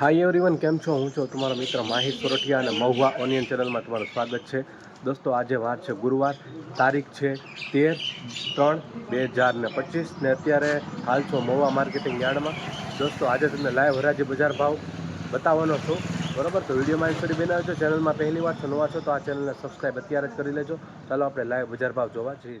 Hi everyone કેમ છો? હું છું તમારો મિત્ર માહિર સોરઠિયા અને મહુવા ઓનિયન ચેનલમાં તમારું સ્વાગત છે. દોસ્તો, આજે વાર છે ગુરુવાર. તારીખ છે તેર ત્રણ બે હજાર ને પચીસ ને અત્યારે હાલ છો મહુવા માર્કેટિંગ યાર્ડમાં. દોસ્તો, આજે તમને લાઈવ હરાજી બજાર ભાવ બતાવવાનો છું. બરોબર? તો વિડીયોમાં એક બનાવ્યો છો ચેનલમાં પહેલી વાર છો, નવા છો, તો આ ચેનલને સબસ્ક્રાઈબ અત્યારે જ કરી લેજો. ચાલો, આપણે લાઈવ બજાર ભાવ જોવા જઈએ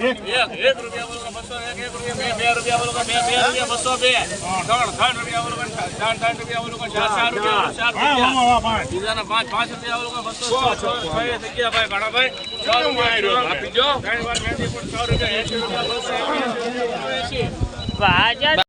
એક રૂપિયા બોલો એક એક રૂપિયા બે રૂપિયા બોલો બે બે રૂપિયા બસો બે ત્રણ ત્રણ રૂપિયા બોલો ત્રણ ત્રણ રૂપિયા બોલો ચાર ચાર રૂપિયા ચાર રૂપિયા બીજાના પાંચ પાંચ રૂપિયા બોલો બસો છ છ થઈ ભાઈ ઘણા ભાઈ છ રૂપિયા આપી દો ત્રણ વાર રૂપિયા એસી રૂપિયા બસો એસી